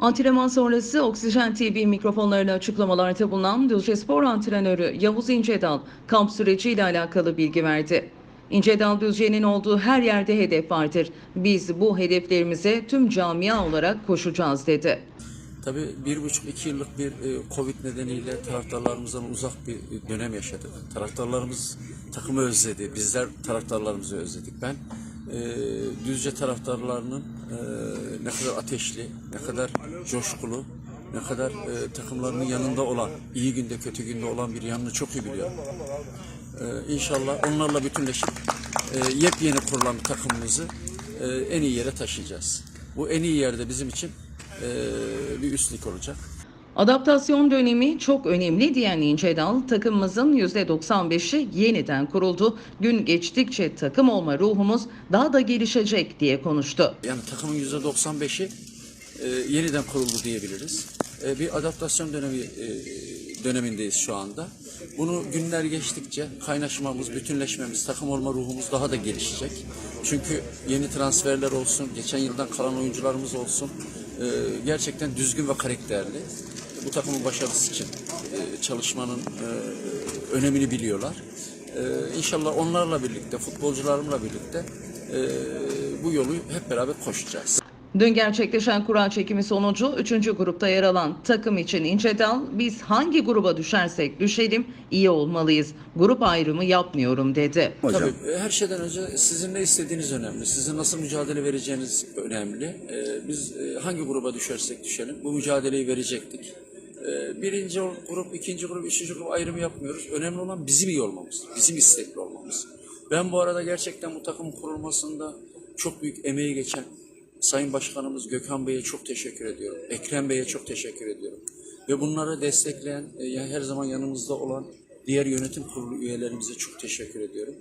Antrenman sonrası Oksijen TV mikrofonlarına açıklamalarda bulunan Düzce Spor antrenörü Yavuz İncedal kamp süreciyle alakalı bilgi verdi. İncedal Düzce'nin olduğu her yerde hedef vardır. Biz bu hedeflerimize tüm camia olarak koşacağız dedi. Tabii bir buçuk iki yıllık bir e, Covid nedeniyle taraftarlarımızdan uzak bir dönem yaşadık. Taraftarlarımız takımı özledi. Bizler taraftarlarımızı özledik. Ben e, Düzce taraftarlarının e, ne kadar ateşli, ne kadar coşkulu, ne kadar e, takımlarının yanında olan, iyi günde kötü günde olan bir yanını çok iyi biliyorum. E, inşallah onlarla bütünleşip e, yepyeni kurulan takımımızı e, en iyi yere taşıyacağız. Bu en iyi yerde bizim için e, bir üstlük olacak. Adaptasyon dönemi çok önemli diyen İncedal, takımımızın %95'i yeniden kuruldu. Gün geçtikçe takım olma ruhumuz daha da gelişecek diye konuştu. Yani takımın %95'i e, yeniden kuruldu diyebiliriz. E, bir adaptasyon dönemi e, dönemindeyiz şu anda. Bunu günler geçtikçe kaynaşmamız, bütünleşmemiz, takım olma ruhumuz daha da gelişecek. Çünkü yeni transferler olsun, geçen yıldan kalan oyuncularımız olsun, e, gerçekten düzgün ve karakterli. Bu takımın başarısı için e, çalışmanın e, önemini biliyorlar. E, İnşallah onlarla birlikte, futbolcularımla birlikte e, bu yolu hep beraber koşacağız. Dün gerçekleşen kura çekimi sonucu 3. grupta yer alan takım için İncedal, biz hangi gruba düşersek düşelim iyi olmalıyız. Grup ayrımı yapmıyorum dedi. Tabii e, her şeyden önce sizin ne istediğiniz önemli. Sizin nasıl mücadele vereceğiniz önemli. Biz hangi gruba düşersek düşelim bu mücadeleyi verecektik. E, birinci grup, ikinci grup, üçüncü grup ayrımı yapmıyoruz. Önemli olan bizim iyi olmamız, bizim istekli olmamız. Ben bu arada gerçekten bu takım kurulmasında çok büyük emeği geçen Sayın Başkanımız Gökhan Bey'e çok teşekkür ediyorum. Ekrem Bey'e çok teşekkür ediyorum. Ve bunları destekleyen, e, yani her zaman yanımızda olan diğer yönetim kurulu üyelerimize çok teşekkür ediyorum.